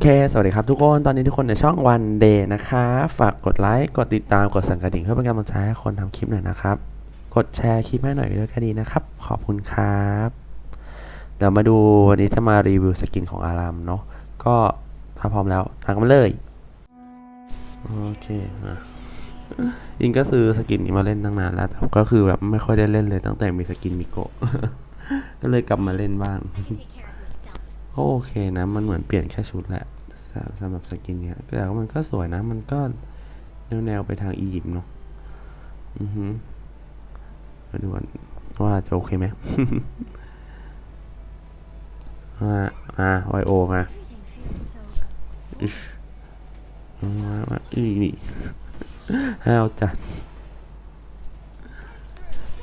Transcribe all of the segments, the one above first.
เค สวัสดีครับทุกคน ตอนนี้ทุกคนในช่องวันเดย์นะคะ ฝากกดไลค์ กดติดตาม กดสั่นกระดิ่งเพื่อเป็นกำลังใจให้คนทำคลิปหน่อยนะครับ กดแชร์คลิปให้หน่อยด้วยก็ดีนะครับ ขอบคุณครับ เดี๋ยวมาดูวันนี้จะมารีวิวสกินของอารามเนาะ ก็ถ้าพร้อมแล้วตามกันมาเลย โอเคนะยิงก็ซื้อสกินนี้มาเล่นตั้งนานแล้ว แต่ก็คือแบบไม่ค่อยได้เล่นเลยตั้งแต่มีสกินมิโกะ ก็เลยกลับมาเล่นบ้างโอเคนะ มันเหมือนเปลี่ยนแค่ชุดแหละ สำหรับสกินเนี้ยแต่ว่ามันก็สวยนะ มันก็แนวแนวๆไปทางอียิปต์เนาะอือฮึมาดูกันว่าจะโอเคไหมมามาไวโอมาอิชมามาอีนี่ห้าวจัด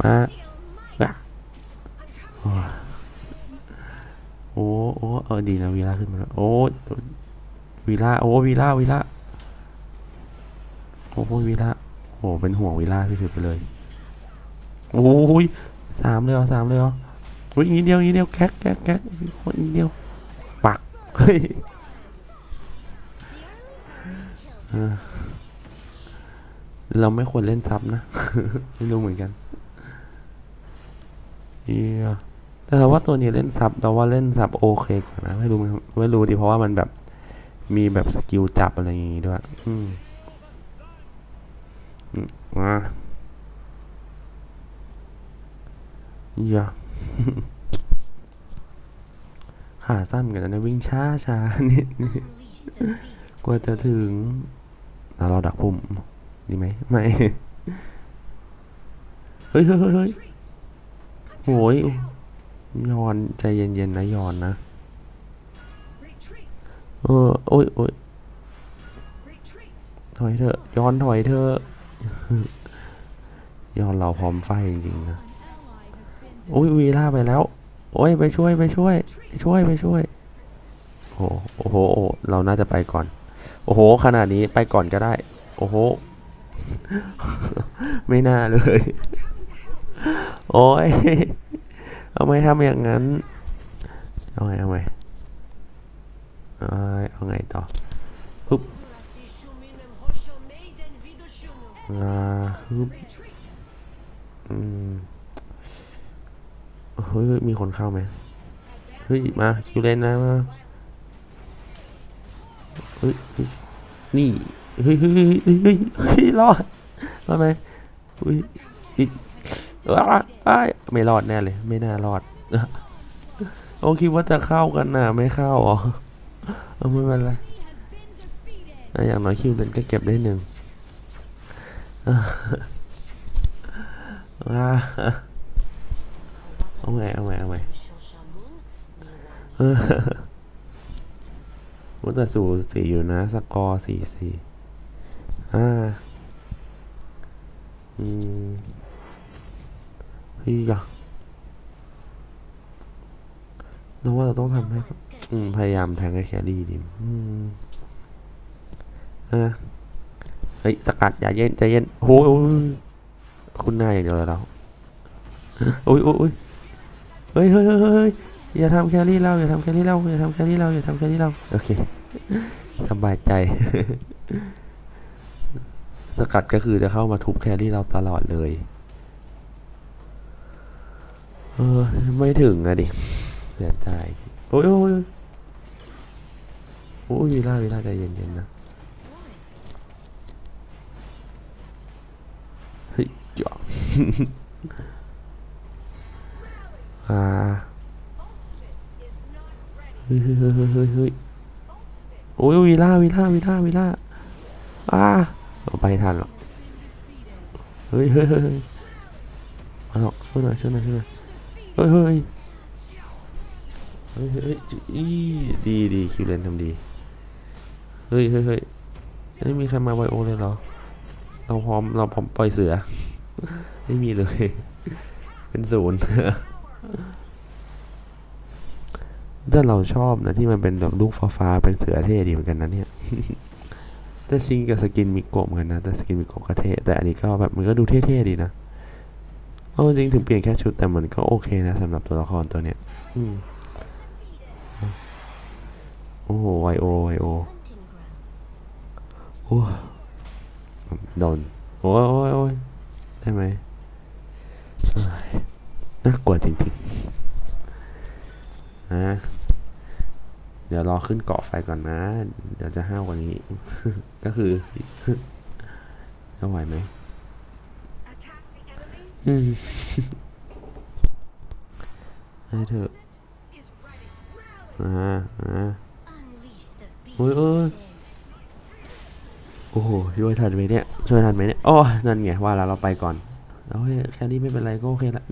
มาอะโอ้ยโอ้โอ้เออดีนะวีลาขึ้นมาแล้วโอ้ วีล่าโอ้วีล่าวีล่าโอ้วีล่าโอ้เป็นห่วงวีล่าที่สุดไปเลยโอ้ยสามเลยเหรอสามเลยเหรออุ้ยอีกนิดเดียวอีกนิดเดียวแก๊กแก๊กแก๊กนอีกนิดเดียวปักเฮ้ยเราไม่ควรเล่นซับนะ ไม่รู้เหมือนกันเหี้ยแต่เราว่าตัวนี้เล่นซับเราว่าเล่นซับโอเคกว่านะไม่รู้ไม่รู้ดิเพราะว่ามันแบบ มีแบบสกิลจับอะไรอย่างงี้ด้วย อืมอืมาอย่าขาสั้นกันนะวิ่งช้าช้านิดนกว่าจะถึงเราดักปุ่มดีไหมไม่ เฮ้ยเฮ้ยเฮ้ยเฮ้ยโหยยอนใจเย็นๆนะยอนนะ เออโอ้ยโอ้ยถอยเถอะ ย้อนถอยเถอะย้อนเราพร้อมไฟจริงๆนะโอ้ยวีล่าไปแล้ว โอ้ยไปช่วยไปช่วยไปช่วยไปช่วย โอ้โหโอ้โหเราน่าจะไปก่อน โอ้โหขนาดนี้ไปก่อนก็ได้ โอ้โห ไม่น่าเลย โอ้ยเอาไมทำอย่างนั้น เอาไงเอาไงเอาไง เอาไงต่อฮึบอ่าฮึบอืมเฮ้ยมีคนเข้าไหมเฮ้ย มาคิวเลนนะมาเฮ้ยนี่เฮ้ยเฮ้ยเฮ้ยเฮ้ยรอดรอดไหมเฮ้ยอีกอ้าอ้ไม่รอดแน่เลย ไม่น่ารอดโอ้คิดว่าจะเข้ากันนะไม่เข้าเหรอ เอาไม่เป็นไรอย่างน้อยคิวเลนก็เก็บได้หนึ่งอะอะเอาไงเอาไงเอาไงเออว่าแต่สูสีอยู่นะ สกอร์สี่สี่อ่าอืมเฮ้ยอะเราว่าเราต้องทำให้ พยายามแทงให้แครี่ดิอืมอะเฮ้ยสกัดอย่าเย็นใจเย็นโอ้ยโอ้ยคุณนายอย่างเดียวเราโอ้ยโอ้ยโอ้ยเฮ้ยเฮ้ยเฮ้ยเฮ้ยอย่าทำแครี่เราอย่าทำแครี่เราอย่าทำแครี่เราอย่าทำแครี่เราโอเคสบายใจ สกัดก็คือจะเข้ามาทุบแครี่เราตลอดเลยเออไม่ถึงอะดิ เสียใจโอ้ยโอ้ย โอ้ยวีล่าวีล่าใจเย็นๆนะเฮ้ยจ่ออ่าเฮ้ยเฮ้ยเฮ้ยเฮ้ยเฮ้ยเฮ้ยโอ้ยวีล่าวีล่าวีล่าวีล่าอ่าเอาไปทันหรอกเฮ้ยเฮ้ยเฮ้ยมาหรอกช่วยหน่อยช่วยหน่อยช่วยหน่อยเฮ้ยเฮ้ยเฮ้ยเฮ้ยดีดีคิวเลนทำดี เฮ้ยเฮ้ยเฮ้ยไม่มีใครมาไวโอเลยเหรอ เราพร้อมเราพร้อมปล่อยเสือ ไม่มีเลย เป็นศูนย์แต่เราชอบนะที่มันเป็นแบบลูกฟ้าๆเป็นเสือเท่ดีเหมือนกันนะเนี่ยแต่ชิงกับสกินมิโกะเหมือนกันนะแต่สกินมิโกะก็เท่แต่อันนี้ก็แบบมันก็ดูเท่ๆดีนะเอาจริงๆถึงเปลี่ยนแค่ชุดแต่มันก็โอเคนะสำหรับตัวละครตัวเนี้ยอืมโอ้โหไวโอไวโอ โอ้โดนโอ้ยโอ้ยโอ้ยได้ไหมเอ้ยน่ากลัวจริงๆนะเดี๋ยวรอขึ้นเกาะไฟก่อนนะ เดี๋ยวจะห้าวกว่านี้ ก็คือจะไหวไหม Attack the enemy. อืมให้เถอะ Ultimate is ready. Rally. อ่าอ่า Unleash the beast Ôi, ôi. within. โอ้โหช่วยทันไหมเนี่ยช่วยทันไหมเนี่ยโอ้ยนั่นไงว่าแล้วเราไปก่อนแล้วแค่นี้ไม่เป็นไรก็โอเคละ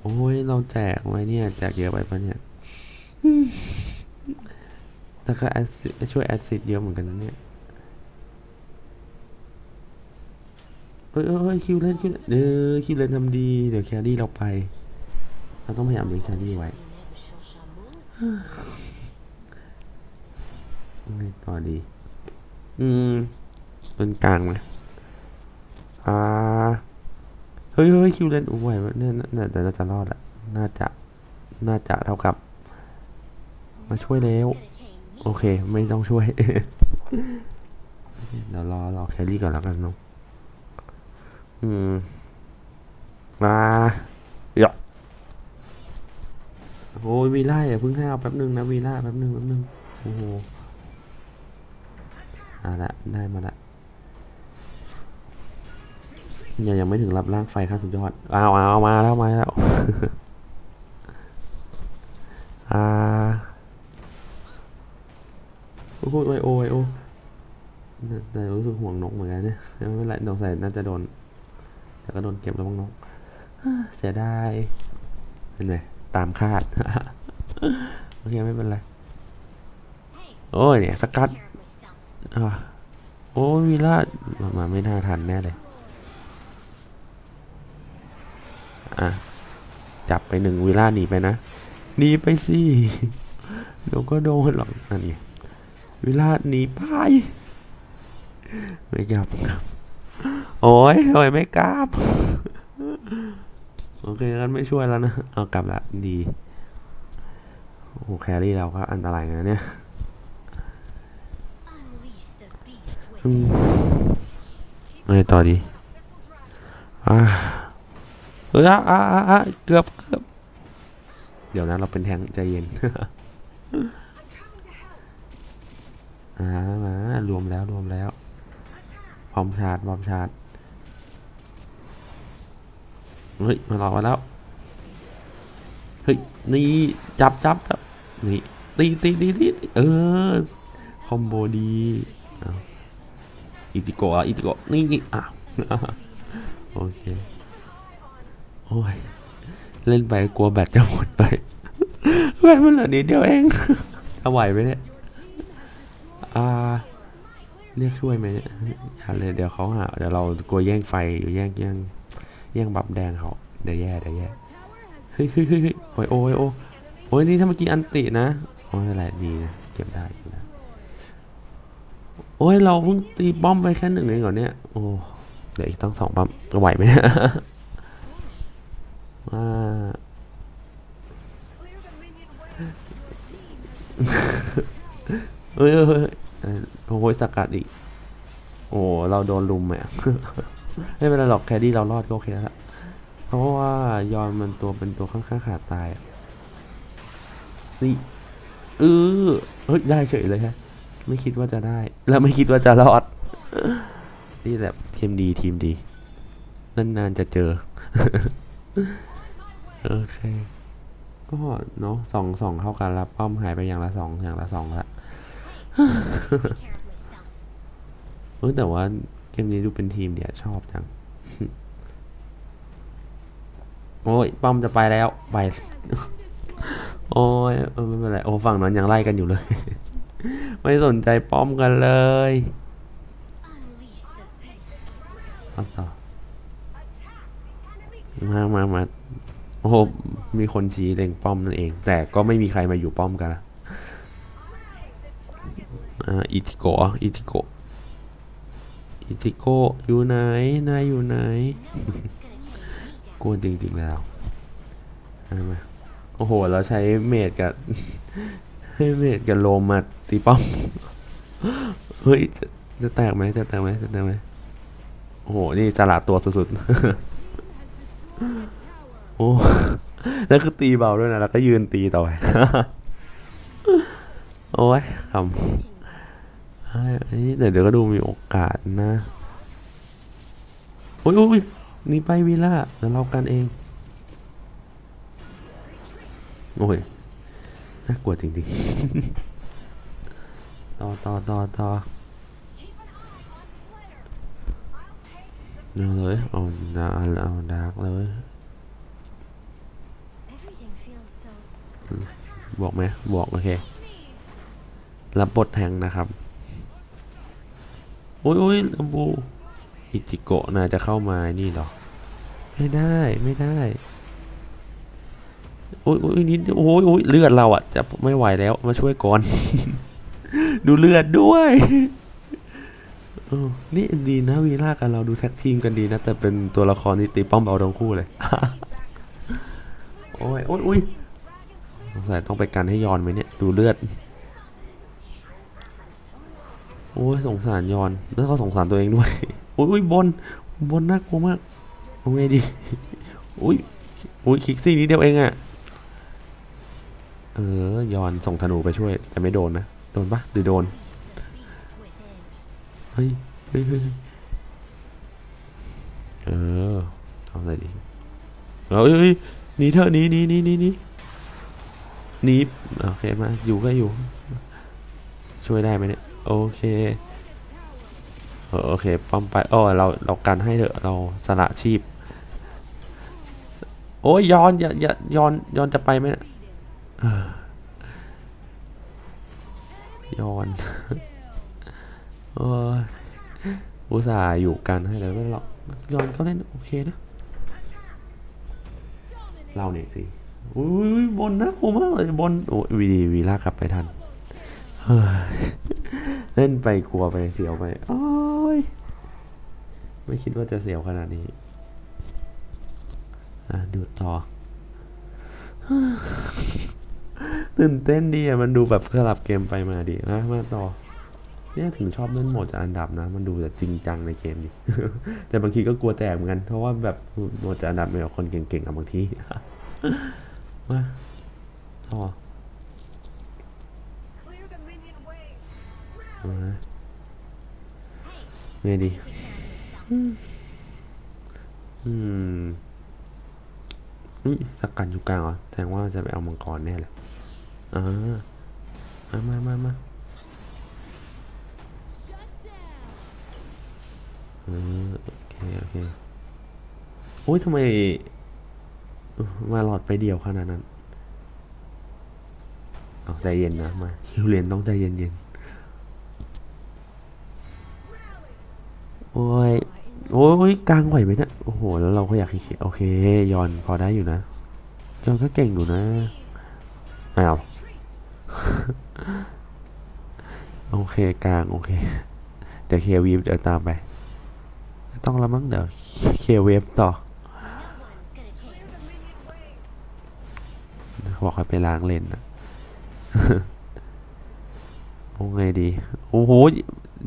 โอ้ยเราแจกไว้เนี่ยแจกเยอะไปปะเนี่ยแต่ก็แอดช่วยแอดซิดเยอะเหมือนกันนะเนี่ยเอ้ยเอ้ยคิวเล่นคิวเล่นเออคิวเล่นทำดีเดี๋ยวแครี่เราไป เราต้องพยายามเลี้ยงแครี่ไว้ Inem Shoshamu. ยัง ไงต่อดี อืมเป็นกลางไหมอ่า เฮ้ยเฮ้ยคิวเลนอุ้ยเนี่ยน่าแต่น่าจะรอดแหละน่าจะ น่าจะเท่ากับ มาช่วยแล้ว โอเค ไม่ต้องช่วย เดี๋ยวรอรอแครี่ก่อนแล้วกันเนาะอืม มาเยอะโอ้ยวีล่าอย่าเพิ่งให้เอาแป๊บนึงนะวีล่าแป๊บนึงแป๊บนึงโอ้โห เอาละได้มาละยังยังไม่ถึงรับร่างไฟขั้นสุดยอดเอาเอามาแล้วมาแล้วอ่าโอ้โหไวโอไวโอแต่รู้สึกห่วงนกเหมือนกันเนี่ยไม่เป็นไรสงสัยน่าจะโดน แต่ก็โดนเก็บแล้วบ้างนกเสียดายเห็นไหมตามคาด โอเค ไม่เป็นไร โอ้ยเนี่ยสกัด อะโอ้ยวีล่ามามาไม่น่าทันแน่เลย อะ จับไปหนึ่งวีล่าหนีไปนะ หนีไปสิเดี๋ยวก็โดนหรอกนั่นไงวีล่าหนีไปไม่กลับครับ โอ้ยทำไมไม่กลับ โอเคงั้นไม่ช่วยแล้วนะ เอากลับละดี โอ้แครี่เราก็อันตรายนะเนี่ย ไงต่อดีอ่าเอออะอะอะเกือบเกือบเดี๋ยวนะเราเป็นแทงใจเย็นอ่ามารวมแล้วรวมแล้ว พร้อมชาร์จพร้อมชาร์จเฮ้ยมาหลอกมาแล้ว เฮ้ย นี่ จับจับจับนี่ตีตีตีตีตีเออ คอมโบดีเอา อิติโกะอิติโกะนี่อะโอเคโอ้ยเล่นไปกลัวแบตจะหมดไปแบตมันเหลือนิดเดียวเองเอาไหวไหมเนี่ยอ่าเรียกช่วยไหมเนี่ยอย่าเลยเดี๋ยวเขาหาเดี๋ยวเรากลัวแย่งไฟอยู่แย่งแย่งแย่งบับแดงเขาเดี๋ยวแย่เดี๋ยวแย่เฮ้ยเฮ้ยเฮ้ยโอ้ยโอ้ยโอ้ยโอ้ยนี่ถ้าเมื่อกี้อันตินะโอ้ยอะไรดีนะเก็บได้เก็บได้ โอ้ยเราเพิ่งตีป้อมไปแค่หนึ่งเองเหรอเนี่ย โอ้เดี๋ยวอีกตั้งสองป้อมไหวไหมเนี่ยว่าเอ้ยเอ้ยเอ้ยเอ้ยโอ้ยสกัดอีก โอ้เราโดนลุมอะไม่เป็นไรหรอกแคดดี้เรารอดก็โอเคแล้วละเพราะว่ายอนมันตัวเป็นตัวค่อนข้างขาดตายอะนี่เออเฮ้ยได้เฉยเลยฮะ ไม่คิดว่าจะได้ แล้วไม่คิดว่าจะรอด นี่แหละทีมดีทีมดีนานๆจะเจอ โอเค ก็เนาะสองสองเท่ากันแล้วป้อมหายไปอย่างละสองอย่างละสองละเออแต่ว่าเกมนี้ดูเป็นทีมเดียวชอบจัง โอ้ยป้อมจะไปแล้ว ไป โอ้ยไม่เป็นไรโอ้ฝั่งนั้นยังไล่กันอยู่เลย ไม่สนใจป้อมกันเลยเอาต่อมามามาโอ้โหมีคนชี้เล็งป้อมนั่นเอง แต่ก็ไม่มีใครมาอยู่ป้อมกันละอิติโกะอิติโกะอิติโกะอยู่ไหน นายอยู่ไหนกลัวจริงๆแล้วเอามาโอ้โห เราใช้เมดกับให้เมดกับโลมา ตีป้อม เฮ้ย จะจะแตกไหมจะแตกไหมจะแตกไหมโอ้โห นี่ตลาดตัวสุดๆ โอ้ แล้วคือตีเบาด้วยนะ แล้วก็ยืนตีต่อไป โอ้ยคำเฮ้ยอันนี้เดี๋ยวเดี๋ยวก็ดูมีโอกาสนะ โอ้ยอ้ยนี่ไปวิลล่าเดี๋ยวเรากันเอง โอ้ย น่ากลัวจริงๆ ต่อต่อต่อต่อ Keep an eye on Slayer. I'll take the เอาเลยเอาดาเอาดาร์กเลย Everything feels so บวกไหมบวกโอเครับบทแทงนะครับโอ้ยโอ้ยลำบูฮิจิโกะน่าจะเข้ามานี่เหรอ ไม่ได้ไม่ได้โอ้ยโอ้ยนิดโอ้ยโอ้ยเลือดเราอะจะไม่ไหวแล้วมาช่วยก่อน ดูเลือดด้วยเออนี่ดีนะวีล่ากันเราดูแท็กทีมกันดีนะ แต่เป็นตัวละครที่ตีป้อมเอาทั้งคู่เลย โอ้ย โอ้ยโอ้ยสงสัยต้องไปกันให้ยอนไหมเนี่ย ดูเลือด โอ้ยสงสารยอน แล้วก็สงสารตัวเองด้วย โอ้ยโอ้ยบน บนน่ากลัวมากเอาไงดี อุ้ยอุ้ยคลิกซี่นิดเดียวเองอะ เออ ยอนส่งธนูไปช่วย แต่ไม่โดนนะ โดนปะหรือโดน เฮ้ยเฮ้ยเฮ้ยเออทำอะไรดีเฮ้ยเฮ้ยหนีเถอะหนีหนีหนีหนีหนีหนีโอเคมาอยู่ก็อยู่ ช่วยได้ไหมเนี่ยโอเคโอเคป้อมไปอ๋อเราเรากันให้เถอะเราสละชีพ โอ้ยย้อนยอย่าย้อนย้อนจะไปไหมเนี่ย เอ้อย้อนโอ้ยอุตส่าห์อยู่กันให้เลยไม่หรอกย้อนก็เล่นโอเคนะ เราเนี่ยสิอุ้ยบนนะโคมากเลยบนโอ้วีดีวีลากกลับไปทันเฮ้ยเล่นไปกลัวไปเสียวไปโอ้ยไม่คิดว่าจะเสียวขนาดนี้อะดูต่อ ตื่นเต้นดีอะมันดูแบบสลับเกมไปมาดีนะมาต่อเนี่ยถึงชอบเล่นโหมดจากอันดับนะ มันดูแบบจริงจังในเกมดิแต่บางทีก็กลัวแตกเหมือนกันเพราะว่าแบบโหมดจากอันดับเนี่ยคนเก่งๆอะบางทีมาต่อมาไงดีอืมอุ้ยสกัดอยู่กลางเหรอแสดงว่าจะไปเอามังกรแน่เลย อ่ามามามามาเออโอเคโอเคโอ้ยทำไมมาหลอดไปเดียวขนาดนั้นเอาใจเย็นนะมาคิวเรียนต้องใจเย็นเย็นโอ้ยโอ้ยกลางไหวไหมนะโอ้โห แล้วเราก็อยากเคโอเค ยอนพอได้อยู่นะยอนก็เก่งอยู่นะอ้าว โอเคกลางโอเค เดี๋ยวเควีเดี๋ยวตามไป ต้องละมั้งเดี๋ยวเคเวฟต่อ บอกให้ไปล้างเลนนะโอ้ไงดี โอ้โห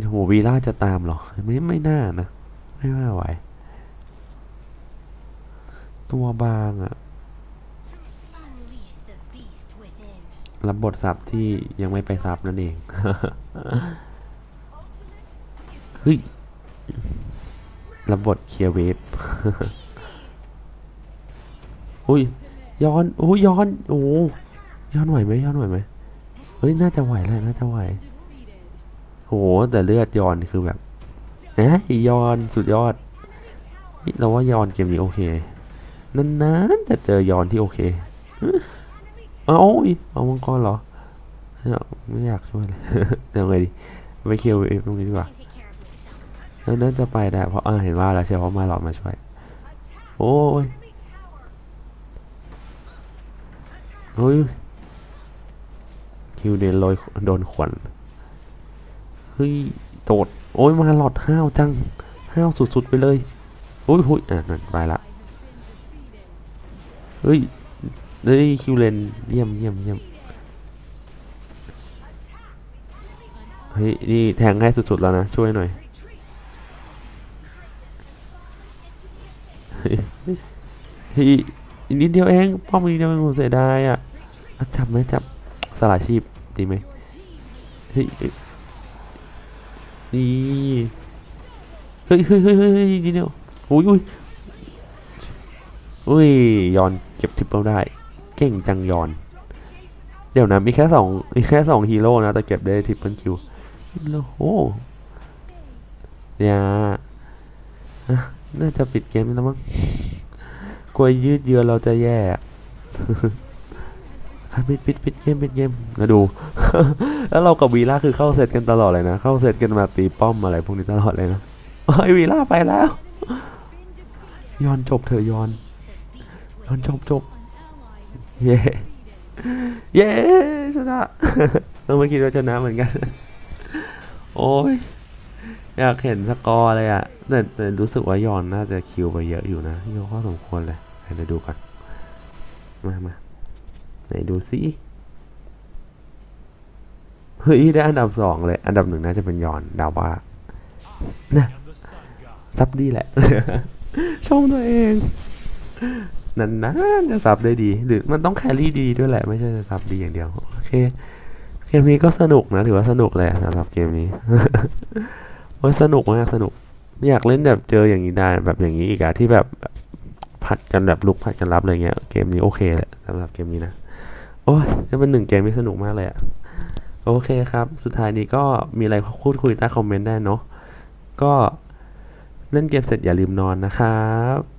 โหวีล่าจะตามเหรอ ไม่ไม่น่านะ ไม่ว่าไหว ตัวบางอะ Unleash รับบทซับที่ยังไม่ไปซับนั่นเอง เฮ้ย รับบทเคลียร์เวฟอุ้ย ย้อนโอ้ยย้อน โอ้ย้อนไหวไหมย้อนไหวไหมเฮ้ย น่าจะไหวแหละ น่าจะไหวโห แต่เลือดย้อนคือแบบนะย้อนสุดยอด เราว่าย้อนเกมนี้โอเค นานๆจะเจอย้อนที่โอเค เอาอีเอามังกรเหรอ ไม่อยากช่วยเลยยังไงดีไปเคียร์เวฟตรงนี้ดีกว่าแล้วน่าจะไปได้เพราะเออเห็นว่าแล้วเชียวเพราะมาหลอดมาช่วย โอ้ยเฮ้ยคิวเดนลอยโดนขวัญเฮ้ยโดดโอ้ยมาหลอดห้าวจังห้าวสุดๆไปเลยโอ้ยหุยอะนั่นไปละเฮ้ย เฮ้ยคิวเลนเยี่ยมเยี่ยมเยี่ยมเฮ้ยนี่แทงให้สุดๆแล้วนะช่วยหน่อยเฮ้ยเฮ้ยอีกนิดเดียวเองป้อมอีเดียวเองผมเสียดายอะจับไหมจับสละชีพดีไหมเฮ้ยนี่เฮ้ยเฮ้ยเฮ้ยเฮ้ยนิดเดียวโอ้ยโอ้ยอุ้ยยอนเก็บทิปเปิลได้ เก่งจังยอน เดี๋ยวนะ มีแค่สองมีแค่สองฮีโร่นะ แต่เก็บได้ทริปเปิลคิวโอ้โหเนี่ยอะน่าจะปิดเกมแล้วมั้งกลัวยืดเยื้อเราจะแย่ปิดปิดปิดเกมปิดเกมมาดู แล้วเรากับวีล่าคือเข้าเซตกันตลอดเลยนะ เข้าเซตกันมาตีป้อมอะไรพวกนี้ตลอดเลยนะโอ้ยวีล่าไปแล้ว ยอนจบเถอะยอน ยอนจบจบ เย้เย้ชนะต้องไม่คิดว่าชนะเหมือนกัน โอ้ยอยากเห็นสกอร์เลยอะแต่แต่รู้สึกว่ายอนน่าจะคิวไปเยอะอยู่นะยกข้อสมควรเลยเดี๋ยวดูก่อนมามาไหนดูสิเฮ้ยได้อันดับสองเลย อันดับหนึ่งน่าจะเป็นยอนดาว่านะซับดีแหละ ชมตัวเอง นั่นนะจะซับได้ดี หรือมันต้องแครี่ดีด้วยแหละไม่ใช่จะซับดีอย่างเดียวโอเคเกมนี้ก็สนุกนะถือว่าสนุกเลยสำหรับเกมนี้โอ้ยสนุกมากสนุกอยากเล่นแบบเจออย่างนี้ได้แบบอย่างนี้อีกอะที่แบบผัดกันแบบลุกผัดกันรับอะไรเงี้ยเกมนี้โอเคแหละสำหรับเกมนี้นะโอ้ยจะเป็นหนึ่งเกมที่สนุกมากเลยอะโอเคครับ สุดท้ายนี้ก็มีอะไรพูดคุยใต้คอมเมนต์ได้เนาะก็เล่นเกมเสร็จอย่าลืมนอนนะครับ